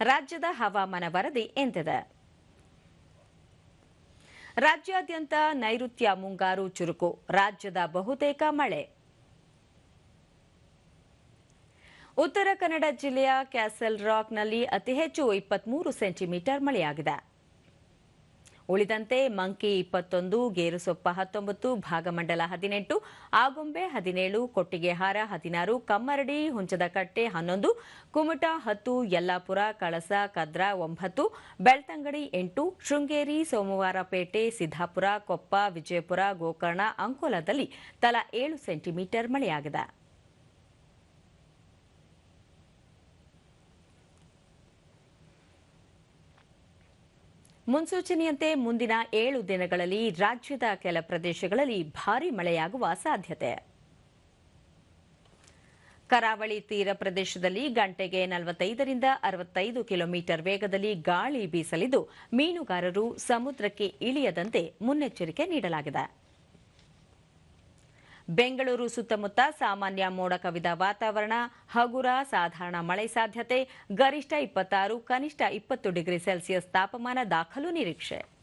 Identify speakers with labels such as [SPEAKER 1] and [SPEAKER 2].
[SPEAKER 1] ರಾಜ್ಯದ ಹವಾಮಾನ ವರದಿ ಎಂದಿದೆ. ರಾಜ್ಯಾದ್ಯಂತ ನೈಋತ್ಯ ಮುಂಗಾರು ಚುರುಕು, ರಾಜ್ಯದ ಬಹುತೇಕ ಮಳೆ. ಉತ್ತರ ಕನ್ನಡ ಜಿಲ್ಲೆಯ ಕ್ಯಾಸಲ್ ರಾಕ್ನಲ್ಲಿ ಅತಿ ಹೆಚ್ಚು ಇಪ್ಪತ್ಮೂರು ಸೆಂಟಿಮೀಟರ್ ಮಳೆಯಾಗಿದೆ. ಉಳಿದಂತೆ ಮಂಕಿ ಇಪ್ಪತ್ತೊಂದು ಗೇರುಸೊಪ್ಪ ಹತ್ತೊಂಬತ್ತು, ಭಾಗಮಂಡಲ ಹದಿನೆಂಟು, ಆಗುಂಬೆ ಹದಿನೇಳು ಕೊಟ್ಟಿಗೆಹಾರ ಹದಿನಾರು, ಕಮ್ಮರಡಿ ಹುಂಚದಕಟ್ಟೆ ಹನ್ನೊಂದು, ಕುಮಟಾ ಹತ್ತು, ಯಲ್ಲಾಪುರ, ಕಳಸ, ಕದ್ರ ಒಂಬತ್ತು, ಬೆಳ್ತಂಗಡಿ ಎಂಟು, ಶೃಂಗೇರಿ ಸೋಮವಾರಪೇಟೆ ಸಿದ್ದಾಪುರ, ಕೊಪ್ಪ, ವಿಜಯಪುರ, ಗೋಕರ್ಣ ಅಂಕೋಲಾದಲ್ಲಿ ತಲಾ ಏಳು ಸೆಂಟಿಮೀಟರ್ ಮಳೆಯಾಗಿದೆ. ಮುನ್ಸೂಚನೆಯಂತೆ ಮುಂದಿನ ಏಳು ದಿನಗಳಲ್ಲಿ ರಾಜ್ಯದ ಕೆಲ ಪ್ರದೇಶಗಳಲ್ಲಿ ಭಾರೀ ಮಳೆಯಾಗುವ ಸಾಧ್ಯತೆ. ಕರಾವಳಿ ತೀರ ಪ್ರದೇಶದಲ್ಲಿ ಗಂಟೆಗೆ ನಲವತ್ತೈದರಿಂದ ಅರವತ್ತೈದು ಕಿಲೋಮೀಟರ್ ವೇಗದಲ್ಲಿ ಗಾಳಿ ಬೀಸಲಿದ್ದು, ಮೀನುಗಾರರು ಸಮುದ್ರಕ್ಕೆ ಇಳಿಯದಂತೆ ಮುನ್ನೆಚ್ಚರಿಕೆ ನೀಡಲಾಗಿದೆ. ಬೆಂಗಳೂರು ಸುತ್ತಮುತ್ತ ಸಾಮಾನ್ಯ ಮೋಡ ಕವಿದ ವಾತಾವರಣ, ಹಗುರ, ಸಾಧಾರಣ ಮಳೆ ಸಾಧ್ಯತೆ, ಗರಿಷ್ಠ ಇಪ್ಪತ್ತಾರು, ಕನಿಷ್ಠ ಇಪ್ಪತ್ತು ಡಿಗ್ರಿ ಸೆಲ್ಸಿಯಸ್ ತಾಪಮಾನ ದಾಖಲು ನಿರೀಕ್ಷೆ.